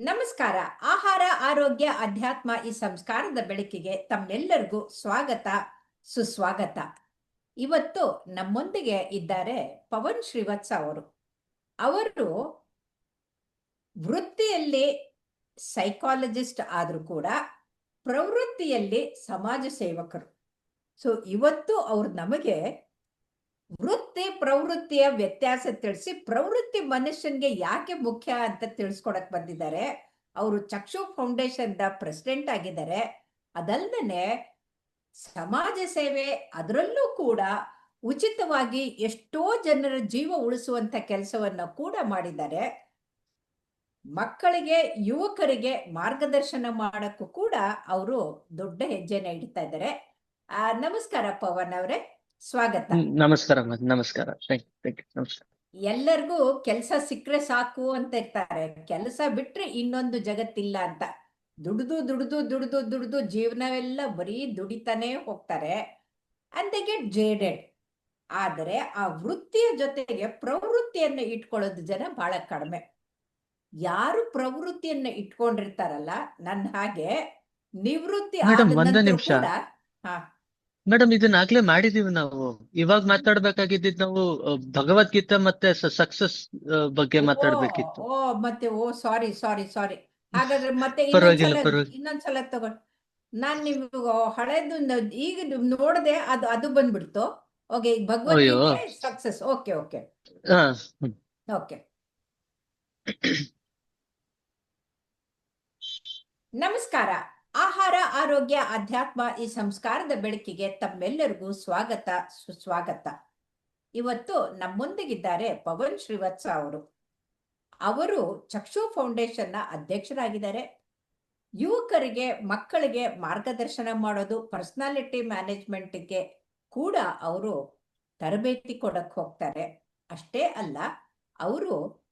ನಮಸ್ಕಾರ. ಆಹಾರ, ಆರೋಗ್ಯ, ಅಧ್ಯಾತ್ಮ ಈ ಸಂಸ್ಕಾರದ ಬೆಳಕಿಗೆ ತಮ್ಮೆಲ್ಲರಿಗೂ ಸ್ವಾಗತ, ಸುಸ್ವಾಗತ. ಇವತ್ತು ನಮ್ಮೊಂದಿಗೆ ಇದ್ದಾರೆ ಪವನ್ ಶ್ರೀವತ್ಸ ಅವರು. ಅವರು ವೃತ್ತಿಯಲ್ಲಿ ಸೈಕಾಲಜಿಸ್ಟ್ ಆದರೂ ಕೂಡ ಪ್ರವೃತ್ತಿಯಲ್ಲಿ ಸಮಾಜ ಸೇವಕರು. ಸೊ ಇವತ್ತು ಅವ್ರು ನಮಗೆ ವೃತ್ತಿ ಪ್ರವೃತ್ತಿಯ ವ್ಯತ್ಯಾಸ ತಿಳಿಸಿ ಪ್ರವೃತ್ತಿ ಮನುಷ್ಯನ್ಗೆ ಯಾಕೆ ಮುಖ್ಯ ಅಂತ ತಿಳಿಸ್ಕೊಡಕ್ ಬಂದಿದ್ದಾರೆ. ಅವರು ಚಕ್ಷು ಫೌಂಡೇಶನ್ ದ ಪ್ರೆಸಿಡೆಂಟ್ ಆಗಿದ್ದಾರೆ. ಅದಲ್ಲದೆ ಸಮಾಜ ಸೇವೆ ಅದರಲ್ಲೂ ಕೂಡ ಉಚಿತವಾಗಿ ಎಷ್ಟೋ ಜನರ ಜೀವ ಉಳಿಸುವಂತ ಕೆಲಸವನ್ನ ಕೂಡ ಮಾಡಿದ್ದಾರೆ. ಮಕ್ಕಳಿಗೆ, ಯುವಕರಿಗೆ ಮಾರ್ಗದರ್ಶನ ಮಾಡಕ್ಕೂ ಕೂಡ ಅವರು ದೊಡ್ಡ ಹೆಜ್ಜೆನ ಇಡ್ತಾ ಇದ್ದಾರೆ. ನಮಸ್ಕಾರ ಪವನ್ ಅವರೇ. ಸ್ವಾಗತ. ನಮಸ್ಕಾರ ನಮಸ್ಕಾರ. ನಮಸ್ಕಾರ. ಎಲ್ಲರಿಗೂ ಕೆಲಸ ಸಿಕ್ಕರೆ ಸಾಕು ಅಂತ ಇರ್ತಾರೆ. ಕೆಲಸ ಬಿಟ್ರೆ ಇನ್ನೊಂದು ಜಗತ್ತಿಲ್ಲ ಅಂತ. ದುಡಿದು ದುಡ್ದು ದುಡ್ದು ದುಡ್ದು ಜೀವನವೆಲ್ಲ ಬರೀ ದುಡಿತಾನೆ ಹೋಗ್ತಾರೆ. ಅಂಡ್ ದೇ ಗೆಟ್ ಜೇಡೆಡ್ ಆದರೆ ಆ ವೃತ್ತಿಯ ಜೊತೆಗೆ ಪ್ರವೃತ್ತಿಯನ್ನು ಇಟ್ಕೊಳ್ಳೋದು ಜನ ಬಹಳ ಕಡಿಮೆ. ಯಾರು ಪ್ರವೃತ್ತಿಯನ್ನ ಇಟ್ಕೊಂಡಿರ್ತಾರಲ್ಲ ನನ್ನ ಹಾಗೆ ನಿವೃತ್ತಿ ಆದ ನಂತರ ಕೂಡ ಹಾ. ಮೇಡಮ್ ಇದನ್ನ ಆಗ್ಲೇ ಮಾಡಿದೀವಿ ನಾವು. ಇವಾಗ ಮಾತಾಡ್ಬೇಕಾಗಿದ್ದಿದ್ ನಾವು ಭಗವದ್ಗೀತೆ ಮತ್ತೆ ಸಕ್ಸಸ್ ಬಗ್ಗೆ ಮಾತಾಡ್ಬೇಕಿತ್ತು. ಓ ಮತ್ತೆ ಓ ಸಾರಿ ಸಾರಿ ಸಾರಿ ಹಾಗಾದ್ರೆ ಮತ್ತೆ ಪರವಾಗಿಲ್ಲ, ಇನ್ನೊಂದ್ಸಲ ಪರವಾಗಿಲ್ಲ. ಇನ್ನೊಂದ್ಸಲ ತಗೊಂಡ್ ನಾನ್ ನಿಮ್ಗ ಹಳೇದು ನ- ಈಗ ನೋಡದೆ ಅದು ಅದು ಬಂದ್ಬಿಡ್ತು. ಓಕೆ ಈಗ ಭಗವದ್ಗೀತೆ ಸಕ್ಸಸ್ ಓಕೆ ಓಕೆ ಹಾ ಹ್ಮ್. ಓಕೆ ನಮಸ್ಕಾರ. ಆಹಾರ, ಆರೋಗ್ಯ, ಅಧ್ಯಾತ್ಮ ಈ ಸಂಸ್ಕಾರದ ಬೆಳಕಿಗೆ ತಮ್ಮೆಲ್ಲರಿಗೂ ಸ್ವಾಗತ, ಸುಸ್ವಾಗತ. ಇವತ್ತು ನಮ್ಮೊಂದಿಗಿದ್ದಾರೆ ಪವನ್ ಶ್ರೀವತ್ಸ ಅವರು. ಅವರು ಚಕ್ಷು ಫೌಂಡೇಶನ್ನ ಅಧ್ಯಕ್ಷರಾಗಿದ್ದಾರೆ. ಯುವಕರಿಗೆ, ಮಕ್ಕಳಿಗೆ ಮಾರ್ಗದರ್ಶನ ಮಾಡೋದು, ಪರ್ಸನಾಲಿಟಿ ಮ್ಯಾನೇಜ್ಮೆಂಟ್ಗೆ ಕೂಡ ಅವರು ತರಬೇತಿ ಕೊಡಕ್ ಹೋಗ್ತಾರೆ. ಅಷ್ಟೇ ಅಲ್ಲ, ಅವರು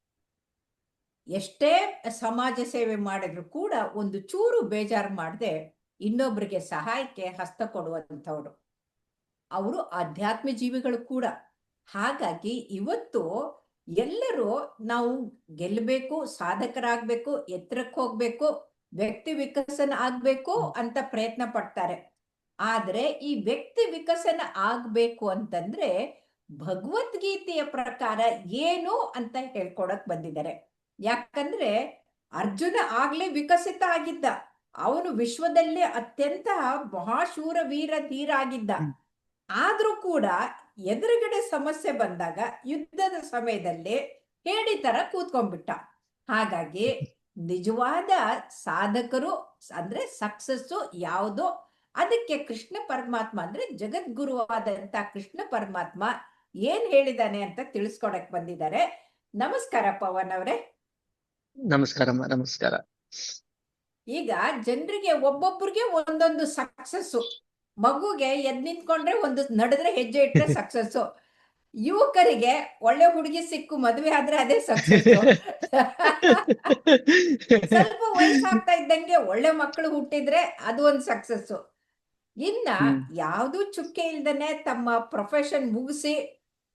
ಎಷ್ಟೇ ಸಮಾಜ ಸೇವೆ ಮಾಡಿದ್ರು ಕೂಡ ಒಂದು ಚೂರು ಬೇಜಾರು ಮಾಡದೆ ಇನ್ನೊಬ್ಬರಿಗೆ ಸಹಾಯಕ್ಕೆ ಹಸ್ತ ಕೊಡುವಂಥವ್ರು. ಅವರು ಆಧ್ಯಾತ್ಮ ಜೀವಿಗಳು ಕೂಡ. ಹಾಗಾಗಿ ಇವತ್ತು ಎಲ್ಲರೂ ನಾವು ಗೆಲ್ಲಬೇಕು ಸಾಧಕರಾಗಬೇಕು, ಎತ್ತರಕ್ಕೆ ಹೋಗ್ಬೇಕು, ವ್ಯಕ್ತಿ ವಿಕಸನ ಆಗ್ಬೇಕು ಅಂತ ಪ್ರಯತ್ನ ಪಡ್ತಾರೆ. ಆದ್ರೆ ಈ ವ್ಯಕ್ತಿ ವಿಕಸನ ಆಗ್ಬೇಕು ಅಂತಂದ್ರೆ ಭಗವದ್ಗೀತೆಯ ಪ್ರಕಾರ ಏನು ಅಂತ ಹೇಳ್ಕೊಡಕ್ ಬಂದಿದ್ದಾರೆ. ಯಾಕಂದ್ರೆ ಅರ್ಜುನ ಆಗ್ಲೇ ವಿಕಸಿತ ಆಗಿದ್ದ. ಅವನು ವಿಶ್ವದಲ್ಲೇ ಅತ್ಯಂತ ಮಹಾಶೂರ ವೀರ ಧೀರ ಆಗಿದ್ದ. ಆದ್ರೂ ಕೂಡ ಎದುರುಗಡೆ ಸಮಸ್ಯೆ ಬಂದಾಗ ಯುದ್ಧದ ಸಮಯದಲ್ಲಿ ಹೇಳಿ ತರ ಕೂತ್ಕೊಂಡ್ಬಿಟ್ಟ. ಹಾಗಾಗಿ ನಿಜವಾದ ಸಾಧಕರು ಅಂದ್ರೆ ಸಕ್ಸಸ್ಸು ಯಾವುದೋ ಅದಕ್ಕೆ ಕೃಷ್ಣ ಪರಮಾತ್ಮ ಅಂದ್ರೆ ಜಗದ್ಗುರುವಾದಂತ ಕೃಷ್ಣ ಪರಮಾತ್ಮ ಏನ್ ಹೇಳಿದಾನೆ ಅಂತ ತಿಳಿಸ್ಕೊಡಕ್ ಬಂದಿದ್ದಾರೆ. ನಮಸ್ಕಾರ ಪವನ್ ಅವರೇ. ನಮಸ್ಕಾರಮ್ಮ ನಮಸ್ಕಾರ. ಈಗ ಜನರಿಗೆ ಒಬ್ಬೊಬ್ಬರಿಗೆ ಒಂದೊಂದು ಸಕ್ಸಸ್ ಮಗುಗೆ ಎದ್ ನಿಂತ್ಕೊಂಡ್ರೆ ಒಂದು ನಡೆದ್ರೆ ಹೆಜ್ಜೆ ಇಟ್ಟರೆ ಸಕ್ಸಸ್ಸು ಯುವಕರಿಗೆ ಒಳ್ಳೆ ಹುಡುಗಿ ಸಿಕ್ಕು ಮದುವೆ ಆದ್ರೆ ಅದೇ ಸಕ್ಸಸ್ ಸ್ವಲ್ಪ ವಯಸ್ಸಾಗ್ತಾ ಇದ್ದಂಗೆ ಒಳ್ಳೆ ಮಕ್ಕಳು ಹುಟ್ಟಿದ್ರೆ ಅದು ಒಂದು ಸಕ್ಸಸ್ ಇನ್ನ ಯಾವುದು ಯಾವ್ದು ಚುಕ್ಕೆ ಇಲ್ದನೆ ತಮ್ಮ ಪ್ರೊಫೆಷನ್ ಮುಗಿಸಿ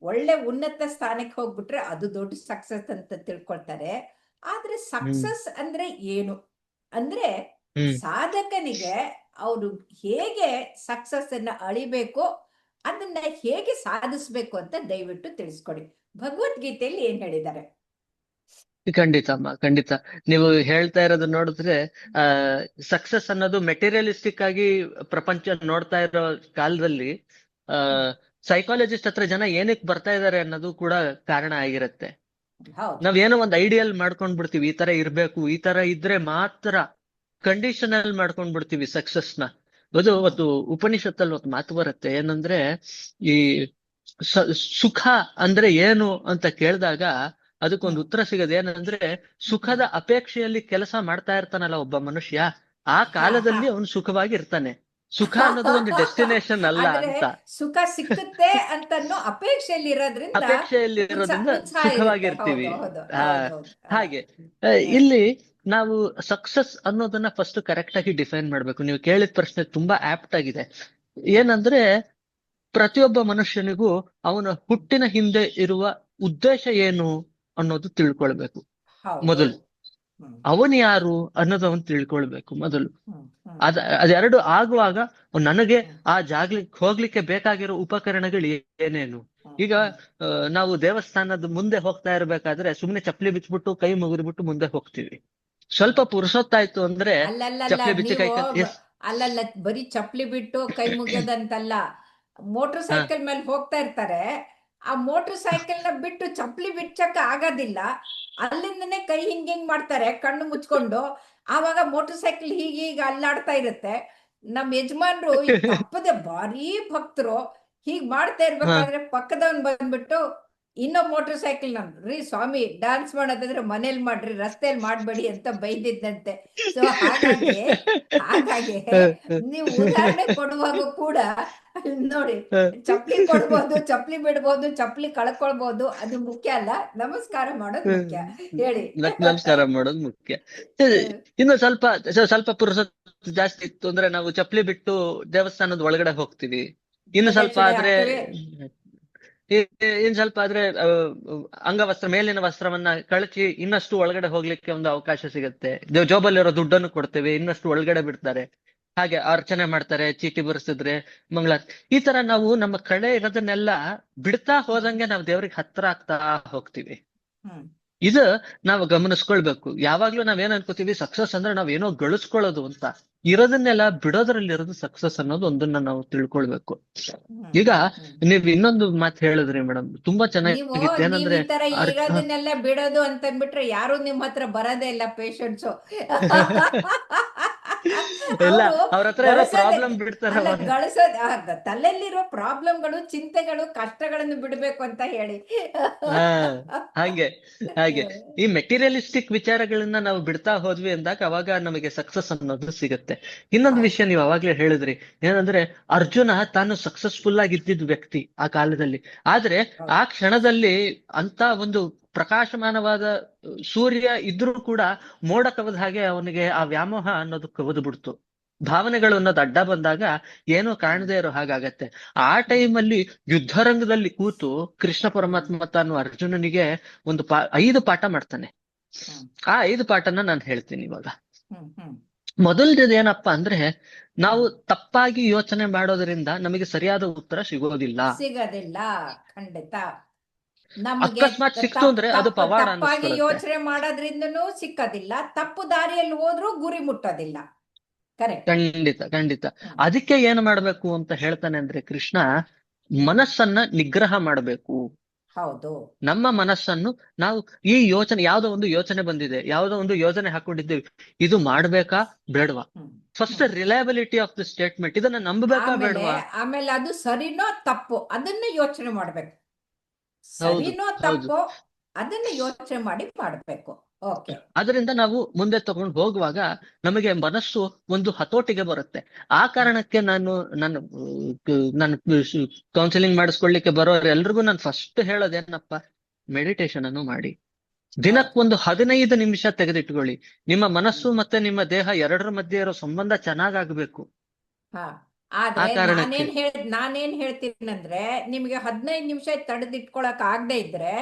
ಒಳ್ಳೆ ಉನ್ನತ ಸ್ಥಾನಕ್ಕೆ ಹೋಗ್ಬಿಟ್ರೆ ಅದು ದೊಡ್ಡ ಸಕ್ಸಸ್ ಅಂತ ತಿಳ್ಕೊಳ್ತಾರೆ. ಆದ್ರೆ ಸಕ್ಸಸ್ ಅಂದ್ರೆ ಏನು? ಅಂದ್ರೆ ಸಾಧಕನಿಗೆ ಅವರು ಹೇಗೆ ಸಕ್ಸಸ್ ಅನ್ನ ಅಳಿಬೇಕು ಅದನ್ನ ಹೇಗೆ ಸಾಧಿಸ್ಬೇಕು ಅಂತ ದಯವಿಟ್ಟು ತಿಳಿಸ್ಕೊಡಿ. ಭಗವದ್ಗೀತೆಯಲ್ಲಿ ಏನ್ ಹೇಳಿದ್ದಾರೆ? ಖಂಡಿತ ಅಮ್ಮ ಖಂಡಿತ. ನೀವು ಹೇಳ್ತಾ ಇರೋದು ನೋಡಿದ್ರೆ ಆ ಸಕ್ಸಸ್ ಅನ್ನೋದು ಮೆಟೀರಿಯಲಿಸ್ಟಿಕ್ ಆಗಿ ಪ್ರಪಂಚ ನೋಡ್ತಾ ಇರೋ ಕಾಲದಲ್ಲಿ ಆ ಸೈಕಾಲಜಿಸ್ಟ್ ಹತ್ರ ಜನ ಏನಕ್ಕೆ ಬರ್ತಾ ಇದಾರೆ ಅನ್ನೋದು ಕೂಡ ಕಾರಣ ಆಗಿರುತ್ತೆ. ಹೌದು. ನಾವ್ ಏನೋ ಒಂದ್ ಐಡಿಯಲ್ ಮಾಡ್ಕೊಂಡ್ ಬಿಡ್ತೀವಿ ಈ ತರ ಇರ್ಬೇಕು, ಈ ತರ ಇದ್ರೆ ಮಾತ್ರ ಕಂಡೀಷನಲ್ ಮಾಡ್ಕೊಂಡ್ ಬಿಡ್ತೀವಿ ಸಕ್ಸಸ್ನ. ಅದು ಒಂದು ಉಪನಿಷತ್ತಲ್ಲಿ ಒಂದು ಮಾತು ಬರುತ್ತೆ, ಏನಂದ್ರೆ ಈ ಸುಖ ಅಂದ್ರೆ ಏನು ಅಂತ ಕೇಳಿದಾಗ ಅದಕ್ಕೊಂದು ಉತ್ತರ ಸಿಗೋದು ಏನಂದ್ರೆ ಸುಖದ ಅಪೇಕ್ಷೆಯಲ್ಲಿ ಕೆಲಸ ಮಾಡ್ತಾ ಇರ್ತಾನಲ್ಲ ಒಬ್ಬ ಮನುಷ್ಯ, ಆ ಕಾಲದಲ್ಲಿ ಅವನು ಸುಖವಾಗಿ ಇರ್ತಾನೆ ಸುಖ ಅನ್ನೋದು ಒಂದು ಡೆಸ್ಟಿನೇಷನ್ ಅಲ್ಲ ಅಂತ. ಸುಖ ಸಿಕ್ಕುತ್ತೆ ಅಂತ ಅಪೇಕ್ಷೆಯಲ್ಲಿ ಇರೋದ್ರಿಂದ ಅಪೇಕ್ಷೆಯಲ್ಲಿ ಇರೋದ್ರಿಂದ ಸುಖವಾಗಿರ್ತೀವಿ. ಹಾಗೆ. ಇಲ್ಲಿ ನಾವು ಸಕ್ಸಸ್ ಅನ್ನೋದನ್ನ ಫಸ್ಟ್ ಕರೆಕ್ಟ್ ಆಗಿ ಡಿಫೈನ್ ಮಾಡ್ಬೇಕು. ನೀವು ಕೇಳಿದ ಪ್ರಶ್ನೆ ತುಂಬಾ ಆಪ್ಟ್ ಆಗಿದೆ. ಏನಂದ್ರೆ ಪ್ರತಿಯೊಬ್ಬ ಮನುಷ್ಯನಿಗೂ ಅವನ ಹುಟ್ಟಿನ ಹಿಂದೆ ಇರುವ ಉದ್ದೇಶ ಏನು ಅನ್ನೋದು ತಿಳ್ಕೊಳ್ಬೇಕು. ಮೊದಲು. ಅವನು ಯಾರು ಅನ್ನೋದು ಅವನು ತಿಳ್ಕೊಳ್ಬೇಕು ಮೊದಲು. ಅದ ಅದೆರಡು ಆಗುವಾಗ ನನಗೆ ಆ ಜಾಗ್ಲಿಕ್ ಹೋಗ್ಲಿಕ್ಕೆ ಬೇಕಾಗಿರೋ ಉಪಕರಣಗಳು ಏನೇನು? ಈಗ ನಾವು ದೇವಸ್ಥಾನದ ಮುಂದೆ ಹೋಗ್ತಾ ಇರ್ಬೇಕಾದ್ರೆ ಸುಮ್ನೆ ಚಪ್ಪಲಿ ಬಿಚ್ಬಿಟ್ಟು ಕೈ ಮುಗಿದ್ಬಿಟ್ಟು ಮುಂದೆ ಹೋಗ್ತೀವಿ. ಸ್ವಲ್ಪ ಪುರುಸೊತ್ತಾಯ್ತು ಅಂದ್ರೆ ಚಪ್ಪಲಿ ಬಿಚ್ಚಿ ಕೈ ಅಲ್ಲಲ್ಲ ಬರೀ ಚಪ್ಪಲಿ ಬಿಟ್ಟು ಕೈ ಮುಗಿಯೋದಂತಲ್ಲ. ಮೋಟರ್ ಸೈಕಲ್ ಮೇಲೆ ಹೋಗ್ತಾ ಇರ್ತಾರೆ. ಆ ಮೋಟರ್ ಸೈಕಲ್ನ ಬಿಟ್ಟು ಚಪ್ಪಲಿ ಬಿಚ್ಚಕ್ ಆಗೋದಿಲ್ಲ. ಅಲ್ಲಿಂದನೇ ಕೈ ಹಿಂಗ್ ಹಿಂಗ್ ಮಾಡ್ತಾರೆ, ಕಣ್ಣು ಮುಚ್ಕೊಂಡು. ಆವಾಗ ಮೋಟರ್ ಸೈಕಲ್ ಹೀಗೆ ಹೀಗೆ ಅಲ್ಲಾಡ್ತಾ ಇರುತ್ತೆ. ನಮ್ ಯಜಮಾನ್ರು ತಪ್ಪದೆ ಭಾರಿ ಭಕ್ತರು. ಹೀಗ್ ಮಾಡ್ತಾ ಇರ್ಬೇಕಾದ್ರೆ ಪಕ್ಕದವನ್ ಬಂದ್ಬಿಟ್ಟು ಇನ್ನೊಬ್ ಮೋಟರ್ ಸೈಕಲ್ ನಾನು. ರೀ ಸ್ವಾಮಿ ಡಾನ್ಸ್ ಮಾಡೋದಾದ್ರೆ ಮನೇಲಿ ಮಾಡ್ರಿ ರಸ್ತೆಯಲ್ಲಿ ಮಾಡಬೇಡಿ ಅಂತ ಬೈದಿದ್ದಂತೆ. ಸೊ ಹಾಗಾಗಿ ಹಾಗಾಗಿ ನೀವು ಉದಾಹರಣೆ ಕೊಡುವಾಗ ಕೂಡ ನೋಡಿ ಚಪ್ಲಿ ಕೊಡ್ಬೋದು ಚಪ್ಲಿ ಬಿಡ್ಬೋದು ಚಪ್ಲಿ ಕಳ್ಕೊಳ್ಬಹುದು ಅದು ಮುಖ್ಯ ಅಲ್ಲ. ನಮಸ್ಕಾರ ಮಾಡೋದು ಮುಖ್ಯ. ಹೇಳಿ. ನಮಸ್ಕಾರ ಮಾಡೋದು ಮುಖ್ಯ. ಇನ್ನು ಸ್ವಲ್ಪ ಸ್ವಲ್ಪ ಪುರುಷ ಜಾಸ್ತಿ ಇತ್ತು ಅಂದ್ರೆ ನಾವು ಚಪ್ಪಲಿ ಬಿಟ್ಟು ದೇವಸ್ಥಾನದ ಒಳಗಡೆ ಹೋಗ್ತೀವಿ. ಇನ್ನು ಸ್ವಲ್ಪ ಆದ್ರೆ ಇನ್ ಸ್ವಲ್ಪ ಆದ್ರೆ ಅಂಗವಸ್ತ್ರ, ಮೇಲಿನ ವಸ್ತ್ರವನ್ನ ಕಳಚಿ ಇನ್ನಷ್ಟು ಒಳಗಡೆ ಹೋಗ್ಲಿಕ್ಕೆ ಒಂದು ಅವಕಾಶ ಸಿಗುತ್ತೆ. ಜೋಬಲ್ಲಿ ಜೋಬಲ್ಲಿರೋ ದುಡ್ಡನ್ನು ಕೊಡ್ತೇವೆ, ಇನ್ನಷ್ಟು ಒಳಗಡೆ ಬಿಡ್ತಾರೆ. ಹಾಗೆ ಅರ್ಚನೆ ಮಾಡ್ತಾರೆ, ಚೀಟಿ ಬರ್ಸಿದ್ರೆ, ಮಂಗಳ. ಈ ತರ ನಾವು ನಮ್ಮ ಕಳೆ ಇರೋದನ್ನೆಲ್ಲ ಬಿಡ್ತಾ ಹೋದಂಗೆ ನಾವು ದೇವ್ರಿಗೆ ಹತ್ರ ಆಗ್ತಾ ಹೋಗ್ತೀವಿ. ಇದು ನಾವು ಗಮನಿಸ್ಕೊಳ್ಬೇಕು. ಯಾವಾಗ್ಲೂ ನಾವೇನ್ ಅನ್ಕೋತೀವಿ ಸಕ್ಸಸ್ ಅಂದ್ರೆ ಏನೋ ಗಳಿಸ್ಕೊಳ್ಳೋದು ಅಂತ. ಇರೋದನ್ನೆಲ್ಲ ಬಿಡೋದ್ರಲ್ಲಿ ಇರೋದು ಸಕ್ಸಸ್ ಅನ್ನೋದು ಒಂದನ್ನ ನಾವು ತಿಳ್ಕೊಳ್ಬೇಕು. ಈಗ. ನೀವ್ ಇನ್ನೊಂದು ಮಾತು ಹೇಳಿದ್ರಿ ಮೇಡಮ್ ತುಂಬಾ ಚೆನ್ನಾಗಿ ಚೆನ್ನಾಗಿತ್ತು ಏನಂದ್ರೆ ಇರೋದನ್ನೆಲ್ಲ ಬಿಡೋದು ಅಂತ ಅಂದ್ಬಿಟ್ರೆ ಯಾರು ನಿಮ್ ಹತ್ರ ಬರೋದೇ ಇಲ್ಲ ಪೇಷಂಟ್ಸು ಇಲ್ಲ ಅವ್ರ ಹತ್ರ ಪ್ರಾಬ್ಲಮ್ ಬಿಡ್ತಾರ ಗಳಿಸೋದ್ ತಲೆಯಲ್ಲಿರೋ ಪ್ರಾಬ್ಲಮ್ಗಳು ಚಿಂತೆಗಳು ಕಷ್ಟಗಳನ್ನು ಬಿಡಬೇಕು ಅಂತ ಹೇಳಿ. ಹಾಗೆ ಹಾಗೆ. ಈ ಮೆಟೀರಿಯಲಿಸ್ಟಿಕ್ ವಿಚಾರಗಳನ್ನ ನಾವು ಬಿಡ್ತಾ ಹೋದ್ವಿ ಅಂದಾಗ ಅವಾಗ ನಮಗೆ ಸಕ್ಸಸ್ ಅನ್ನೋದು ಸಿಗುತ್ತೆ. ಇನ್ನೊಂದು ವಿಷಯ ನೀವು ಅವಾಗ್ಲೇ ಹೇಳಿದ್ರಿ. ಏನಂದ್ರೆ ಅರ್ಜುನ ತಾನು ಸಕ್ಸಸ್ಫುಲ್ ಆಗಿ ಇದ್ದಿದ್ ವ್ಯಕ್ತಿ ಆ ಕಾಲದಲ್ಲಿ. ಆದ್ರೆ ಆ ಕ್ಷಣದಲ್ಲಿ ಅಂತ ಒಂದು ಪ್ರಕಾಶಮಾನವಾದ ಸೂರ್ಯ ಇದ್ರೂ ಕೂಡ ಮೋಡ ಕವದ ಹಾಗೆ ಅವನಿಗೆ ಆ ವ್ಯಾಮೋಹ ಅನ್ನೋದು ಕವದು ಬಿಡ್ತು. ಭಾವನೆಗಳು ಅನ್ನೋದು ಅಡ್ಡ ಬಂದಾಗ ಏನೋ ಕಾಣದೇ ಇರೋ ಹಾಗಾಗತ್ತೆ. ಆ ಟೈಮಲ್ಲಿ ಯುದ್ಧರಂಗದಲ್ಲಿ ಕೂತು ಕೃಷ್ಣ ಪರಮಾತ್ಮ ತಾನು ಅರ್ಜುನನಿಗೆ ಒಂದು ಪಾ ಐದು ಪಾಠ ಮಾಡ್ತಾನೆ. ಆ ಐದು ಪಾಠನ ನಾನು ಹೇಳ್ತೀನಿ ಇವಾಗ. ಮೊದಲನೇದು ಏನಪ್ಪಾ ಅಂದ್ರೆ ನಾವು ತಪ್ಪಾಗಿ ಯೋಚನೆ ಮಾಡೋದ್ರಿಂದ ನಮಗೆ ಸರಿಯಾದ ಉತ್ತರ ಸಿಗೋದಿಲ್ಲ. ಸಿಗೋದಿಲ್ಲ. ಖಂಡಿತ. ಅಕಸ್ಮಾತ್ ಸಿಕ್ತು ಅಂದ್ರೆ ಅದು ಪವಾಡ ತಪ್ಪಾಗಿ ಯೋಚನೆ ಮಾಡೋದ್ರಿಂದನೂ ಸಿಕ್ಕದಿಲ್ಲ. ತಪ್ಪು ದಾರಿಯಲ್ಲಿ ಹೋದ್ರೂ ಗುರಿ ಮುಟ್ಟೋದಿಲ್ಲ. ಖಂಡಿತ ಖಂಡಿತ. ಅದಕ್ಕೆ ಏನ್ ಮಾಡ್ಬೇಕು ಅಂತ ಹೇಳ್ತಾನೆ ಅಂದ್ರೆ ಕೃಷ್ಣ ಮನಸ್ಸನ್ನ ನಿಗ್ರಹ ಮಾಡ್ಬೇಕು. ಹೌದು. ನಮ್ಮ ಮನಸ್ಸನ್ನು ನಾವು ಈ ಯೋಚನೆ ಯಾವ್ದೋ ಒಂದು ಯೋಚನೆ ಬಂದಿದೆ ಯಾವ್ದೋ ಒಂದು ಯೋಜನೆ ಹಾಕೊಂಡಿದ್ದೇವೆ ಇದು ಮಾಡ್ಬೇಕಾ ಬೇಡವಾ? First reliability of the statement ಇದನ್ನ ನಂಬಬೇಕಾ ಬೇಡವಾ? ಆಮೇಲೆ ಅದು ಸರಿನೋ ತಪ್ಪು ಅದನ್ನ ಯೋಚನೆ ಮಾಡ್ಬೇಕು. ಸರಿನೋ ತಪ್ಪೋ ಅದನ್ನ ಯೋಚನೆ ಮಾಡಿ ಮಾಡ್ಬೇಕು. ಓಕೆ. ಅದರಿಂದ ನಾವು ಮುಂದೆ ತಗೊಂಡು ಹೋಗುವಾಗ ನಮಗೆ ಮನಸ್ಸು ಒಂದು ಹತೋಟಿಗೆ ಬರುತ್ತೆ. ಆ ಕಾರಣಕ್ಕೆ ನಾನು ನನ್ನ ನಾನು ಕೌನ್ಸಿಲಿಂಗ್ ಮಾಡಿಸ್ಕೊಳ್ಳಿಕ್ಕೆ ಬರೋರು ಎಲ್ರಿಗೂ ನಾನು ಫಸ್ಟ್ ಹೇಳೋದೇನಪ್ಪ ಮೆಡಿಟೇಷನ್ ಅನ್ನು ಮಾಡಿ. ದಿನಕ್ಕೊಂದು ಹದಿನೈದು ನಿಮಿಷ ತೆಗೆದಿಟ್ಕೊಳ್ಳಿ. ನಿಮ್ಮ ಮನಸ್ಸು ಮತ್ತೆ ನಿಮ್ಮ ದೇಹ ಎರಡರ ಮಧ್ಯೆ ಇರೋ ಸಂಬಂಧ ಚೆನ್ನಾಗಾಗ್ಬೇಕು. ಆದ್ರೆ. ನಾನೇನ್ ಹೇಳ ನಾನೇನ್ ಹೇಳ್ತೀನಂದ್ರೆ ನಿಮ್ಗೆ ಹದಿನೈದು ನಿಮಿಷ ತಡೆದಿಟ್ಕೊಳಕ್ ಆಗದೆ ಇದ್ರೆ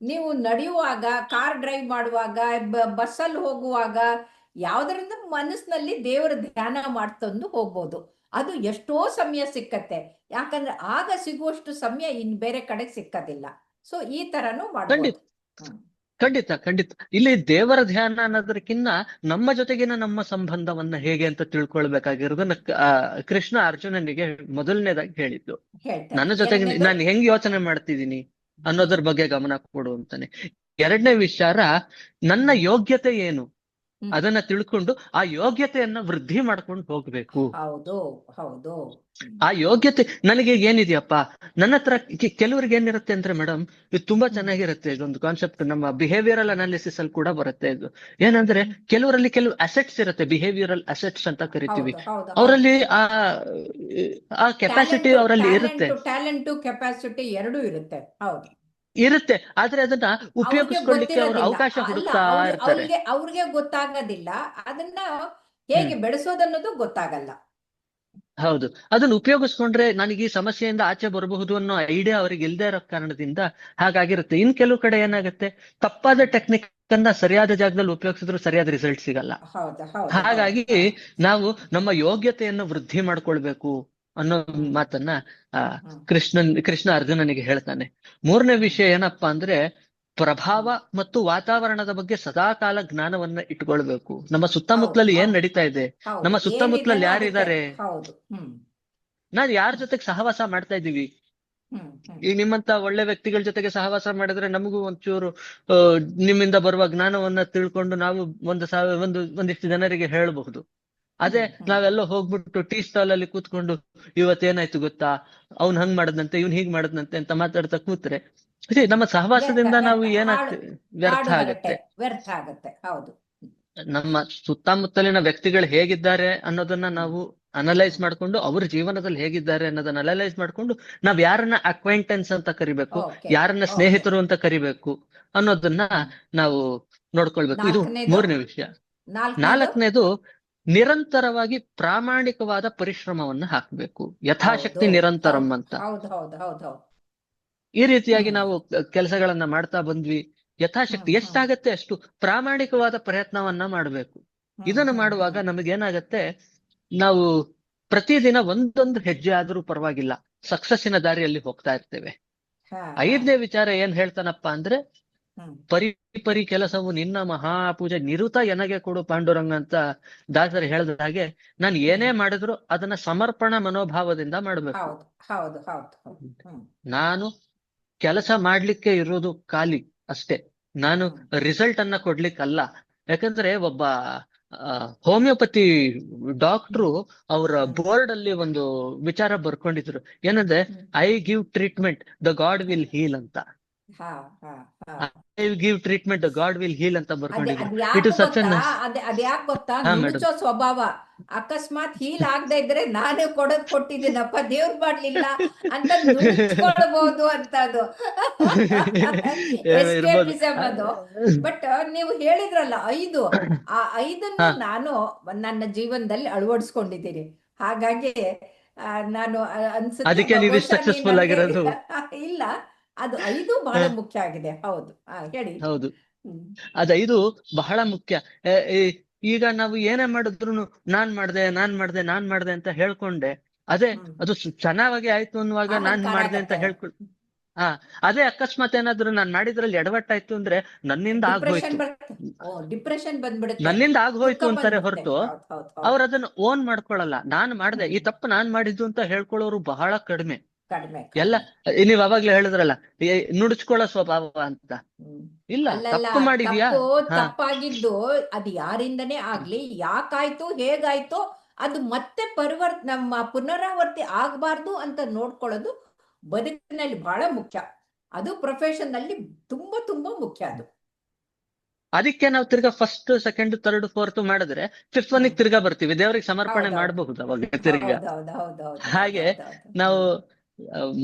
ನೀವು ನಡೆಯುವಾಗ ಕಾರ್ ಡ್ರೈವ್ ಮಾಡುವಾಗ ಬಸ್ಸಲ್ಲಿ ಹೋಗುವಾಗ ಯಾವ್ದರಿಂದ ಮನಸ್ಸಿನಲ್ಲಿ ದೇವರ ಧ್ಯಾನ ಮಾಡ್ತಂದು ಹೋಗ್ಬೋದು. ಅದು ಎಷ್ಟೋ ಸಮಯ ಸಿಕ್ಕತ್ತೆ. ಯಾಕಂದ್ರೆ ಆಗ ಸಿಗುವಷ್ಟು ಸಮಯ ಇನ್ ಬೇರೆ ಕಡೆ ಸಿಕ್ಕದಿಲ್ಲ. ಸೊ ಈ ತರನು ಮಾಡ್ಬೋದು. ಖಂಡಿತ. ಖಂಡಿತ ಇಲ್ಲಿ ದೇವರ ಧ್ಯಾನ ಅನ್ನೋದಕ್ಕಿಂತ ನಮ್ಮ ಜೊತೆಗಿನ ನಮ್ಮ ಸಂಬಂಧವನ್ನ ಹೇಗೆ ಅಂತ ತಿಳ್ಕೊಳ್ಬೇಕಾಗಿರೋದನ್ನ ಕೃಷ್ಣ ಅರ್ಜುನನಿಗೆ ಮೊದಲನೇದಾಗಿ ಹೇಳಿದ್ದು ನನ್ನ ಜೊತೆಗೆ ನಾನು ಹೆಂಗ್ ಯೋಚನೆ ಮಾಡ್ತಿದ್ದೀನಿ ಅನ್ನೋದ್ರ ಬಗ್ಗೆ ಗಮನ ಕೊಡು ಅಂತಾನೆ ಎರಡನೇ ವಿಚಾರ ನನ್ನ ಯೋಗ್ಯತೆ ಏನು. ಅದನ್ನ ತಿಳ್ಕೊಂಡು ಆ ಯೋಗ್ಯತೆಯನ್ನ ವೃದ್ಧಿ ಮಾಡ್ಕೊಂಡು ಹೋಗ್ಬೇಕು. ಹೌದು ಹೌದು. ಆ ಯೋಗ್ಯತೆ ನನಗೆ ಏನಿದೆಯಪ್ಪ? ನನ್ನ ಹತ್ರ ಕೆಲವ್ರಿಗೆ ಏನಿರುತ್ತೆ ಅಂದ್ರೆ ಮೇಡಮ್ ಇದು ತುಂಬಾ ಚೆನ್ನಾಗಿರುತ್ತೆ ಇದೊಂದು ಕಾನ್ಸೆಪ್ಟ್ ನಮ್ಮ ಬಿಹೇವಿಯರಲ್ ಅನಾಲಿಸಿಸ್ ಅಲ್ಲಿ ಕೂಡ ಬರುತ್ತೆ ಇದು. ಏನಂದ್ರೆ ಕೆಲವರಲ್ಲಿ ಕೆಲವು ಅಸೆಟ್ಸ್ ಇರುತ್ತೆ ಬಿಹೇವಿಯರಲ್ ಅಸೆಟ್ಸ್ ಅಂತ ಕರಿತೀವಿ. ಅವರಲ್ಲಿ ಆ ಆ ಕೆಪಾಸಿಟಿ ಅವರಲ್ಲಿ ಇರುತ್ತೆ. ಟ್ಯಾಲೆಂಟ್ ಕೆಪಾಸಿಟಿ ಎರಡೂ ಇರುತ್ತೆ. ಹೌದು. ಇರುತ್ತೆ. ಆದ್ರೆ ಅದನ್ನ ಉಪಯೋಗಿಸ್ಕೊಳ್ಳಿಕ್ಕೆ ಅವರು ಅವಕಾಶ ಹುಡುಕ್ತಾ ಇರ್ತಾರೆ. ಅವ್ರಿಗೆ ಗೊತ್ತಾಗೋದಿಲ್ಲ. ಅದನ್ನ ಹೇಗೆ ಬೆಳೆಸೋದನ್ನೋದು ಗೊತ್ತಾಗಲ್ಲ. ಹೌದು. ಅದನ್ನ ಉಪಯೋಗಿಸ್ಕೊಂಡ್ರೆ ನನಗೆ ಈ ಸಮಸ್ಯೆಯಿಂದ ಆಚೆ ಬರಬಹುದು ಅನ್ನೋ ಐಡಿಯಾ ಅವ್ರಿಗೆ ಇಲ್ದೇ ಇರೋ ಕಾರಣದಿಂದ ಹಾಗಾಗಿರುತ್ತೆ. ಇನ್ ಕೆಲವು ಕಡೆ ಏನಾಗುತ್ತೆ? ತಪ್ಪಾದ ಟೆಕ್ನಿಕ್ ಅನ್ನ ಸರಿಯಾದ ಜಾಗದಲ್ಲಿ ಉಪಯೋಗಿಸಿದ್ರು ಸರಿಯಾದ ರಿಸಲ್ಟ್ ಸಿಗಲ್ಲ. ಹಾಗಾಗಿ ನಾವು ನಮ್ಮ ಯೋಗ್ಯತೆಯನ್ನು ವೃದ್ಧಿ ಮಾಡ್ಕೊಳ್ಬೇಕು. ಅನ್ನೋ ಮಾತನ್ನ ಆ. ಕೃಷ್ಣನ್ ಕೃಷ್ಣ ಅರ್ಜುನನಿಗೆ ಹೇಳ್ತಾನೆ. ಮೂರನೇ ವಿಷಯ ಏನಪ್ಪಾ ಅಂದ್ರೆ ಪ್ರಭಾವ ಮತ್ತು ವಾತಾವರಣದ ಬಗ್ಗೆ ಸದಾಕಾಲ ಜ್ಞಾನವನ್ನ ಇಟ್ಕೊಳ್ಬೇಕು. ನಮ್ಮ ಸುತ್ತಮುತ್ತಲಲ್ಲಿ ಏನ್ ನಡೀತಾ ಇದೆ? ನಮ್ಮ ಸುತ್ತಮುತ್ತಲಲ್ಲಿ ಯಾರಿದ್ದಾರೆ? ನಾವ್ ಯಾರ ಜೊತೆಗೆ ಸಹವಾಸ ಮಾಡ್ತಾ ಇದೀವಿ ಈ ನಿಮ್ಮಂತ ಒಳ್ಳೆ ವ್ಯಕ್ತಿಗಳ ಜೊತೆಗೆ ಸಹವಾಸ ಮಾಡಿದ್ರೆ ನಮಗೂ ಒಂಚೂರು ನಿಮ್ಮಿಂದ ಬರುವ ಜ್ಞಾನವನ್ನ ತಿಳ್ಕೊಂಡು ನಾವು ಒಂದು ಸಾವಿರ ಒಂದು ಒಂದಿಷ್ಟು ಜನರಿಗೆ ಹೇಳಬಹುದು. ಅದೇ. ನಾವೆಲ್ಲ ಹೋಗ್ಬಿಟ್ಟು ಟೀ ಸ್ಟಾಲ್ ಅಲ್ಲಿ ಕೂತ್ಕೊಂಡು ಇವತ್ತೇನಾಯ್ತು ಗೊತ್ತಾ? ಅವ್ನ್ ಹಂಗ್ ಮಾಡದ್ನಂತೆ ಇವ್ನ್ ಹೀಗ್ ಮಾಡದ್ನಂತೆ ಅಂತ ಮಾತಾಡ್ತಾ ಕೂತ್ರೆ ನಮ್ಮ ಸಹವಾಸದಿಂದ ನಾವು ಏನಾಗ್ತೇವೆ ವ್ಯರ್ಥ ಆಗತ್ತೆ. ವ್ಯರ್ಥ ಆಗತ್ತೆ ಹೌದು. ನಮ್ಮ ಸುತ್ತಮುತ್ತಲಿನ ವ್ಯಕ್ತಿಗಳು ಹೇಗಿದ್ದಾರೆ ಅನ್ನೋದನ್ನ ನಾವು ಅನಲೈಸ್ ಮಾಡ್ಕೊಂಡು ಅವ್ರ ಜೀವನದಲ್ಲಿ ಹೇಗಿದ್ದಾರೆ ಅನ್ನೋದನ್ನ ಅನಲೈಸ್ ಮಾಡ್ಕೊಂಡು ನಾವ್ ಯಾರನ್ನ ಅಕ್ವೈಂಟೆನ್ಸ್ ಅಂತ ಕರಿಬೇಕು ಯಾರನ್ನ ಸ್ನೇಹಿತರು ಅಂತ ಕರಿಬೇಕು ಅನ್ನೋದನ್ನ ನಾವು ನೋಡ್ಕೊಳ್ಬೇಕು. ಇದು? ಮೂರನೇ ವಿಷಯ. ನಾಲ್ಕು ನಾಲ್ಕನೇದು ನಿರಂತರವಾಗಿ ಪ್ರಾಮಾಣಿಕವಾದ ಪರಿಶ್ರಮವನ್ನ ಹಾಕ್ಬೇಕು. ಯಥಾಶಕ್ತಿ ನಿರಂತರಂ ಅಂತ. ಈ ರೀತಿಯಾಗಿ ನಾವು ಕೆಲಸಗಳನ್ನ ಮಾಡ್ತಾ ಬಂದ್ವಿ. ಯಥಾಶಕ್ತಿ. ಎಷ್ಟಾಗತ್ತೆ ಅಷ್ಟು ಪ್ರಾಮಾಣಿಕವಾದ ಪ್ರಯತ್ನವನ್ನ ಮಾಡಬೇಕು. ಇದನ್ನು ಮಾಡುವಾಗ. ನಮಗೇನಾಗತ್ತೆ? ನಾವು ಪ್ರತಿದಿನ ಒಂದೊಂದು ಹೆಜ್ಜೆ ಆದ್ರೂ ಪರವಾಗಿಲ್ಲ. ಸಕ್ಸಸ್ಸಿನ ದಾರಿಯಲ್ಲಿ ಹೋಗ್ತಾ ಇರ್ತೇವೆ. ಐದನೇ ವಿಚಾರ ಏನ್ ಹೇಳ್ತಾನಪ್ಪ ಅಂದ್ರೆ. ಪರಿ ಪರಿ ಕೆಲಸವು ನಿನ್ನ ಮಹಾಪೂಜೆ ನಿರುತ ಎನಗೆ ಕೊಡು ಪಾಂಡುರಂಗ ಅಂತ ದಾಸರು ಹೇಳಿದ ಹಾಗೆ ನಾನು ಏನೇ ಮಾಡಿದ್ರು ಅದನ್ನ ಸಮರ್ಪಣ ಮನೋಭಾವದಿಂದ ಮಾಡ್ಬೇಕು. ನಾನು ಕೆಲಸ ಮಾಡ್ಲಿಕ್ಕೆ ಇರೋದು ಖಾಲಿ ಅಷ್ಟೇ. ನಾನು. ರಿಸಲ್ಟ್ ಅನ್ನ ಕೊಡ್ಲಿಕ್ಕಲ್ಲ. ಯಾಕಂದ್ರೆ ಒಬ್ಬ ಹೋಮಿಯೋಪತಿ ಡಾಕ್ಟ್ರು ಅವರ. ಬೋರ್ಡ್ ಅಲ್ಲಿ ಒಂದು ವಿಚಾರ ಬರ್ಕೊಂಡಿದ್ರು. ಏನಂದ್ರೆ I give treatment the god will heal ಅಂತ. ಹಾ ಹಾ ಹಾ. I give treatment god will heal ಅಂತ ಅದೇ ಇಟ್ ಅದ್ ಸಚ್ ಯಾಕೆ is ಗೊತ್ತಾ? ಹಾ. ನುಣುಚೋ ಸ್ವಭಾವ. ಅಕಸ್ಮಾತ್ ಹೀಲ್ ಆಗದೆ ಇದ್ರೆ ನಾನೇ ಕೊಡೋದ್ ಕೊಟ್ಟಿದ್ದೀನಪ್ಪ. ದೇವ್ರ್ ಮಾಡ್ಲಿಲ್ಲ ಅಂತ ನುಣುಚ್ಕೊಳ್ಬಹುದು ಅಂತ ಅದು. ಇರ್ಬೋದು. Escapism ಅದು. ಬಟ್ ನೀವು ಹೇಳಿದ್ರಲ್ಲ ಐದು. ಆ ಐದನ್ನು ಹಾ. ನಾನು ನನ್ನ ಜೀವನದಲ್ಲಿ ಅಳವಡಿಸ್ಕೊಂಡಿದ್ದೀನಿ. ಹಾಗಾಗಿ ಆ, ನಾನು ಅನ್ಸುತ್ತೆ ಅದಕ್ಕೆ ನೀವು successful ನೀನ್ ಆಗಿರೋದು. ಇಲ್ಲ. ಅದು ಐದು ಬಹಳ ಮುಖ್ಯ ಆಗಿದೆ. ಹೌದು. ಹೇಳಿ. ಹೌದು. ಅದ ಅದೈದು ಬಹಳ ಮುಖ್ಯ. ಈಗ ನಾವು ಏನೇ ಮಾಡಿದ್ರು ನಾನ್ ಮಾಡ್ದೆ ನಾನ್ ಮಾಡ್ದೆ ನಾನ್ ಮಾಡ್ದೆ ಅಂತ ಹೇಳ್ಕೊಂಡೆ. ಅದೇ ಅದು ಚೆನ್ನಾಗಿ ಆಯ್ತು ಅನ್ನುವಾಗ ನಾನ್ ಮಾಡ್ದೆ ಅಂತ ಹೇಳ್ಕೊ ಹೇಳ್ಕೊಳ್ ಹಾ ಅದೇ ಅಕಸ್ಮಾತ್ ಏನಾದ್ರು ನಾನ್ ಮಾಡಿದ್ರಲ್ಲಿ ಎಡವಟ್ಟಾಯ್ತು ಅಂದ್ರೆ ನನ್ನಿಂದ ಆಗೋಯ್ತು. ಡಿಪ್ರೆಷನ್ ಬಂದ್ಬಿಡುತ್ತೆ. ನನ್ನಿಂದ ಆಗೋಯ್ತು ಅಂತಾರೆ. ಹೊರತು. ಅವ್ರ ಅದನ್ನ ಓನ್ ಮಾಡ್ಕೊಳಲ್ಲ. ನಾನ್ ಮಾಡ್ದೆ. ಈ. ತಪ್ಪು ನಾನ್ ಮಾಡಿದ್ದು ಅಂತ ಹೇಳ್ಕೊಳ್ಳೋರು ಬಹಳ ಕಡಿಮೆ. ಕಡಿಮೆ ಎಲ್ಲ. ನೀವ್ ಅವಾಗ್ಲೇ ಹೇಳಿದ್ರಲ್ಲ ಏ, ನುಡುಚ್ಕೊಳ್ಳೋ ಸ್ವಭಾವ ಅಂತ ಇಲ್ಲ ತಪ್ಪು ಮಾಡಿದ್ಯಾ. ತಪ್ಪಾಗಿದ್ದು ಅದು ಯಾರಿಂದನೇ ಆಗ್ಲಿ ಯಾಕಾಯ್ತು ಹೇಗಾಯ್ತು ಅದು ಮತ್ತೆ ಪರಿವರ್ತ ನಮ್ಮ ಪುನರಾವರ್ತಿ ಆಗ್ಬಾರ್ದು ಅಂತ ನೋಡ್ಕೊಳ್ಳೋದು ಬದುಕಿನಲ್ಲಿ ಬಹಳ ಮುಖ್ಯ ಅದು ಪ್ರೊಫೆಷನ್ ಅಲ್ಲಿ ತುಂಬಾ ತುಂಬಾ ಮುಖ್ಯ ಅದು ಅದಕ್ಕೆ ನಾವು ತಿರ್ಗಾ ಫಸ್ಟ್ ಸೆಕೆಂಡ್ ಥರ್ಡ್ ಫೋರ್ತ್ ಮಾಡಿದ್ರೆ ಫಿಫ್ತ್ ಒನ್. ತಿರ್ಗಾ ಬರ್ತೀವಿ ದೇವರಿಗೆ ಸಮರ್ಪಣೆ. ಮಾಡಬಹುದು ಅವಾಗ ತಿರ್ಗಾ ಹಾಗೆ. ನಾವು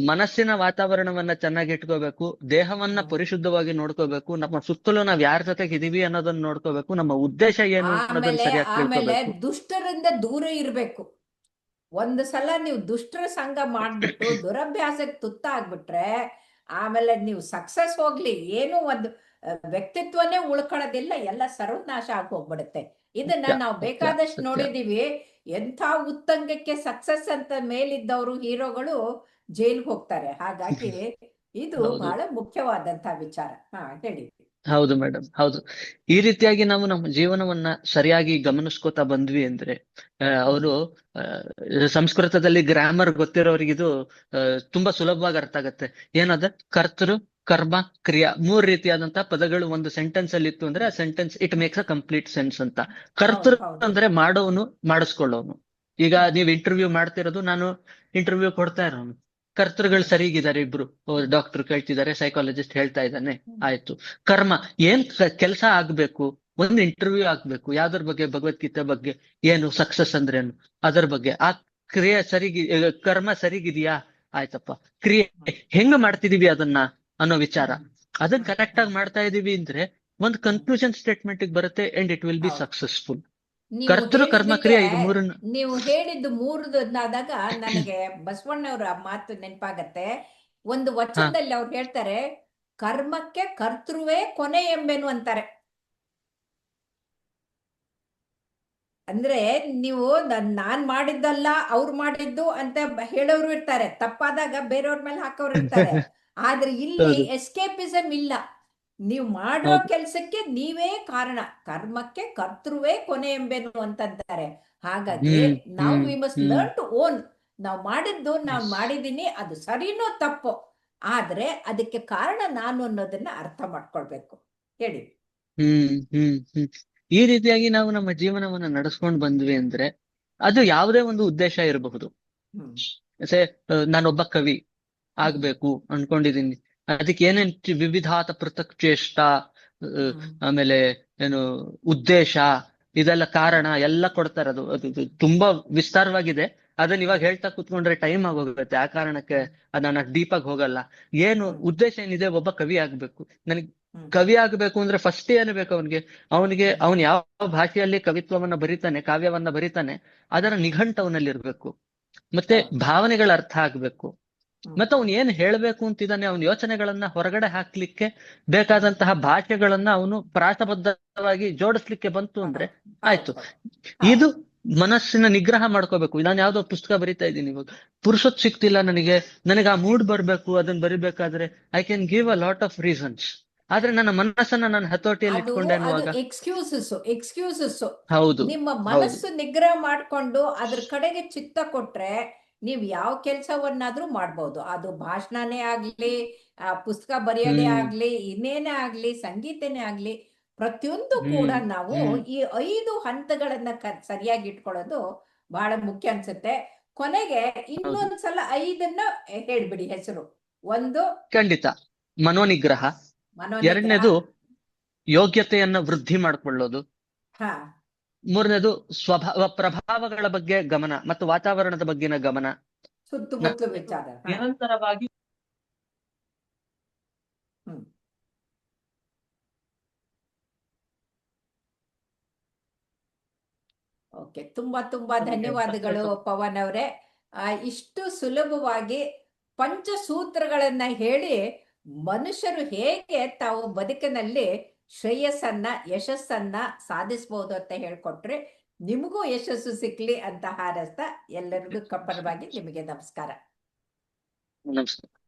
ಮನಸ್ಸಿನ ವಾತಾವರಣವನ್ನ ಚೆನ್ನಾಗಿ ಇಟ್ಕೋಬೇಕು ದೇಹವನ್ನ ಪರಿಶುದ್ಧವಾಗಿ ನೋಡ್ಕೋಬೇಕು ನಮ್ಮ ಸುತ್ತಲೂ ನಾವ್ ಯಾರ ಜೊತೆಗೆ ಇದೀವಿ ಅನ್ನೋದನ್ನ ನೋಡ್ಕೋಬೇಕು ನಮ್ಮ ಉದ್ದೇಶ ಏನು ಆಮೇಲೆ ದುಷ್ಟರಿಂದ ದೂರ ಇರ್ಬೇಕು. ಒಂದು ಸಲ ನೀವು ದುಷ್ಟರ ಸಂಘ ಮಾಡ್ಬಿಟ್ಟು ದುರಭ್ಯಾಸಕ್ಕೆ ತುತ್ತಾಗ್ಬಿಟ್ರೆ ಆಮೇಲೆ ನೀವು ಸಕ್ಸಸ್ ಹೋಗ್ಲಿ ಏನು ಒಂದು ವ್ಯಕ್ತಿತ್ವನೇ ಉಳ್ಕೊಳ್ಳೋದಿಲ್ಲ ಎಲ್ಲ ಸರ್ವನಾಶ ಆಗಿ ಹೋಗ್ಬಿಡುತ್ತೆ. ಇದನ್ನ ನಾವು ಬೇಕಾದಷ್ಟು ನೋಡಿದೀವಿ. ಎಂಥ ಉತ್ತಂಗಕ್ಕೆ ಸಕ್ಸಸ್ ಅಂತ ಮೇಲಿದ್ದವರು ಹೀರೋಗಳು ಜೈಲ್ಗೆ ಹೋಗ್ತಾರೆ. ಹಾಗಾಗಿ ಇದು. ಬಹಳ ಮುಖ್ಯವಾದಂತ ವಿಚಾರ. ಹಾ ಹೇಳಿ. ಹೌದು ಮೇಡಮ್ ಹೌದು. ಈ ರೀತಿಯಾಗಿ ನಾವು ನಮ್ಮ ಜೀವನವನ್ನ ಸರಿಯಾಗಿ ಗಮನಿಸ್ಕೋತಾ ಬಂದ್ವಿ ಅಂದ್ರೆ ಅವರು ಸಂಸ್ಕೃತದಲ್ಲಿ ಗ್ರಾಮರ್ ಗೊತ್ತಿರೋರಿಗೆ ಇದು ತುಂಬಾ ಸುಲಭವಾಗಿ ಅರ್ಥ ಆಗತ್ತೆ. ಏನದ? ಕರ್ತೃ ಕರ್ಮ ಕ್ರಿಯಾ ಮೂರ್ ರೀತಿಯಾದಂತಹ ಪದಗಳು ಒಂದು ಸೆಂಟೆನ್ಸ್ ಅಲ್ಲಿ ಇತ್ತು ಅಂದ್ರೆ ಆ sentence it makes a complete sense ಅಂತ. ಕರ್ತೃ. ಅಂದ್ರೆ ಮಾಡೋನು ಮಾಡಿಸ್ಕೊಳ್ಳೋನು ಈಗ ನೀವ್ ಇಂಟರ್ವ್ಯೂ ಮಾಡ್ತಿರೋದು ನಾನು ಇಂಟರ್ವ್ಯೂ ಕೊಡ್ತಾ ಇರೋನು. ಕರ್ತೃಗಳು ಸರಿಗಿದ್ದಾರೆ ಇಬ್ರು. ಡಾಕ್ಟರ್ ಕೇಳ್ತಿದ್ದಾರೆ ಸೈಕಾಲಜಿಸ್ಟ್ ಹೇಳ್ತಾ ಇದ್ದಾನೆ. ಆಯ್ತು. ಕರ್ಮ, ಏನ್ ಕೆಲಸ ಆಗ್ಬೇಕು? ಒಂದು ಇಂಟರ್ವ್ಯೂ ಆಗ್ಬೇಕು. ಯಾವ್ದ್ರ ಬಗ್ಗೆ? ಭಗವದ್ಗೀತೆ ಬಗ್ಗೆ. ಏನು ಸಕ್ಸಸ್ ಅಂದ್ರೇನು ಅದರ ಬಗ್ಗೆ. ಆ ಕ್ರಿಯೆ ಸರಿಗಿ ಕರ್ಮ ಸರಿಗಿದ್ಯಾ? ಆಯ್ತಪ್ಪ. ಕ್ರಿಯೆ ಹೆಂಗ ಮಾಡ್ತಿದೀವಿ ಅದನ್ನ ಅನ್ನೋ ವಿಚಾರ. ಅದನ್ನ ಕರೆಕ್ಟ್ ಆಗಿ ಮಾಡ್ತಾ ಇದೀವಿ ಅಂದ್ರೆ, ಒಂದ್ ಕನ್ಕ್ಲೂಷನ್ ಸ್ಟೇಟ್ಮೆಂಟ್ ಬರುತ್ತೆ and it will be. Successful ಕರ್ತೃ ಕರ್ಮಕ್ರಿಯೆ ಇದು ಮೂರನ್ನು. ನೀವು ಹೇಳಿದ್ದು ಮೂರದಾದಾಗ ನನಗೆ ಬಸವಣ್ಣವ್ರ ಮಾತು ನೆನಪಾಗತ್ತೆ. ಒಂದು ವಚನದಲ್ಲಿ ಅವ್ರು ಹೇಳ್ತಾರೆ ಕರ್ಮಕ್ಕೆ ಕರ್ತೃವೇ ಕೊನೆ ಎಂಬೆನು ಅಂತಾರೆ. ಅಂದ್ರೆ ನೀವು ನಾನ್ ಮಾಡಿದ್ದಲ್ಲ ಅವ್ರು ಮಾಡಿದ್ದು ಅಂತ ಹೇಳೋರು ಇರ್ತಾರೆ. ತಪ್ಪಾದಾಗ ಬೇರೆಯವ್ರ ಮೇಲೆ ಹಾಕೋರು ಇರ್ತಾರೆ. ಆದ್ರೆ ಇಲ್ಲಿ ಎಸ್ಕೇಪಿಸಮ್ ಇಲ್ಲ. ನೀವು ಮಾಡೋ ಕೆಲಸಕ್ಕೆ ನೀವೇ ಕಾರಣ. ಕರ್ಮಕ್ಕೆ ಕರ್ತೃವೇ ಕೊನೆ ಎಂಬೆನು ಅಂತಂತಾರೆ ಹಾಗಾಗಿ ನಾವು we must. Learn to own ನಾವು ಮಾಡಿದ್ದು ನಾವು. ಮಾಡಿದೀನಿ ಅದು ಸರಿನೋ ತಪ್ಪು? ಆದ್ರೆ ಅದಕ್ಕೆ ಕಾರಣ ನಾನು ಅನ್ನೋದನ್ನ ಅರ್ಥ ಮಾಡ್ಕೊಳ್ಬೇಕು. ಹೇಳಿ. ಹ್ಮ್ ಹ್ಮ್ ಹ್ಮ್. ಈ ರೀತಿಯಾಗಿ ನಾವು ನಮ್ಮ ಜೀವನವನ್ನ ನಡೆಸ್ಕೊಂಡು ಬಂದ್ವಿ ಅಂದ್ರೆ ಅದು ಯಾವುದೇ ಒಂದು ಉದ್ದೇಶ ಇರಬಹುದು. ನಾನೊಬ್ಬ ಕವಿ ಆಗ್ಬೇಕು ಅನ್ಕೊಂಡಿದೀನಿ ಅದಕ್ಕೆ ಏನೇನ್ ವಿವಿಧಾತ ಪೃಥಕ್ ಚೇಷ್ಟ ಆಮೇಲೆ ಏನು ಉದ್ದೇಶ ಇದೆಲ್ಲ ಕಾರಣ ಎಲ್ಲ ಕೊಡ್ತಾರೆ ಅದು. ಅದು ತುಂಬಾ ವಿಸ್ತಾರವಾಗಿದೆ. ಅದನ್ನ ಇವಾಗ ಹೇಳ್ತಾ ಕುತ್ಕೊಂಡ್ರೆ ಟೈಮ್ ಆಗೋಗುತ್ತೆ. ಆ ಕಾರಣಕ್ಕೆ ಅದನ್ನ ಡೀಪ್ ಆಗಿ ಹೋಗಲ್ಲ. ಏನು ಉದ್ದೇಶ ಏನಿದೆ ಒಬ್ಬ ಕವಿ ಆಗ್ಬೇಕು. ನನಗೆ ಕವಿ ಆಗ್ಬೇಕು ಅಂದ್ರೆ ಫಸ್ಟ್ ಏನು ಬೇಕು ಅವನಿಗೆ? ಅವನಿಗೆ ಅವನ್ ಯಾವ ಭಾಷೆಯಲ್ಲಿ ಕವಿತ್ವವನ್ನ ಬರೀತಾನೆ ಕಾವ್ಯವನ್ನ ಬರೀತಾನೆ ಅದರ ನಿಘಂಟವನಲ್ಲಿರ್ಬೇಕು. ಇರ್ಬೇಕು ಮತ್ತೆ ಭಾವನೆಗಳ ಅರ್ಥ ಆಗ್ಬೇಕು. ಮತ್ತೆ ಅವ್ನು ಏನ್ ಹೇಳ್ಬೇಕು ಅಂತಿದ್ದಾನೆ ಅವನ ಯೋಚನೆಗಳನ್ನ ಹೊರಗಡೆ ಹಾಕ್ಲಿಕ್ಕೆ ಬೇಕಾದಂತಹ ಭಾಷೆಗಳನ್ನ ಅವನು ಪ್ರಾಸಬದ್ಧವಾಗಿ ಜೋಡಿಸ್ಲಿಕ್ಕೆ ಬಂತು ಅಂದ್ರೆ ಆಯ್ತು. ಇದು ಮನಸ್ಸಿನ ನಿಗ್ರಹ ಮಾಡ್ಕೋಬೇಕು. ನಾನು ಯಾವ್ದೋ ಪುಸ್ತಕ ಬರಿತಾ ಇದ್ದೀನಿ ಇವಾಗ. ಪುರುಷತ್ ಸಿಕ್ತಿಲ್ಲ ನನಗೆ ನನಗೆ ಆ ಮೂಡ್ ಬರ್ಬೇಕು ಅದನ್ನ ಬರಿಬೇಕಾದ್ರೆ I can give a lot of reasons ಆದ್ರೆ ನನ್ನ ಮನಸ್ಸನ್ನ ನಾನು ಹತೋಟಿಯಲ್ಲಿ ಇಟ್ಕೊಂಡೆ ಅನ್ನುವಾಗ. ಎಕ್ಸ್ಕ್ಯೂಸಸ್ ಎಕ್ಸ್ಕ್ಯೂಸಸ್ ಹೌದು ನಿಮ್ಮ ಮನಸ್ಸು ನಿಗ್ರಹ ಮಾಡ್ಕೊಂಡು ಅದ್ರ ಕಡೆಗೆ ಚಿತ್ತ ಕೊಟ್ರೆ ನೀವ್ ಯಾವ ಕೆಲ್ಸವನ್ನಾದ್ರೂ ಮಾಡ್ಬೋದು. ಅದು ಭಾಷಣನೇ ಆಗ್ಲಿ ಆ ಪುಸ್ತಕ ಬರೆಯೋದೇ. ಆಗ್ಲಿ ಇನ್ನೇನೇ ಆಗ್ಲಿ ಸಂಗೀತನೇ ಆಗ್ಲಿ ಪ್ರತಿಯೊಂದು ಕೂಡ ನಾವು ಈ ಐದು ಹಂತಗಳನ್ನ ಸರಿಯಾಗಿ ಇಟ್ಕೊಳ್ಳೋದು ಬಹಳ ಮುಖ್ಯ ಅನ್ಸುತ್ತೆ. ಕೊನೆಗೆ ಇನ್ನೊಂದ್ಸಲ ಐದನ್ನ ಹೇಳ್ಬಿಡಿ ಹೆಸರು. ಒಂದು ಖಂಡಿತ. ಮನೋನಿಗ್ರಹ. ಎರಡನೇದು ಯೋಗ್ಯತೆಯನ್ನ ವೃದ್ಧಿ ಮಾಡ್ಕೊಳ್ಳೋದು. ಹಾ. ಮೂರನೇದು ಸ್ವಭಾವ ಪ್ರಭಾವಗಳ ಬಗ್ಗೆ ಗಮನ ಮತ್ತು ವಾತಾವರಣದ ಬಗ್ಗೆನ ಗಮನ. ನಿರಂತರವಾಗಿ ಓಕೆ. ತುಂಬಾ ತುಂಬಾ ಧನ್ಯವಾದಗಳು. ಪವನ್ ಅವರೇ. ಆ, ಇಷ್ಟು ಸುಲಭವಾಗಿ ಪಂಚಸೂತ್ರಗಳನ್ನ ಹೇಳಿ ಮನುಷ್ಯರು ಹೇಗೆ ತಾವು ಬದುಕಿನಲ್ಲಿ ಶ್ರೇಯಸ್ಸನ್ನ ಯಶಸ್ಸನ್ನ ಸಾಧಿಸಬಹುದು ಅಂತ ಹೇಳ್ಕೊಟ್ರೆ ನಿಮಗೂ ಯಶಸ್ಸು ಸಿಕ್ಲಿ ಅಂತ ಹಾರಸ್ತ ಎಲ್ಲರಿಗೂ ಕಪ್ಪರವಾಗಿ ನಿಮಗೆ ನಮಸ್ಕಾರ. ನಮಸ್ಕಾರ.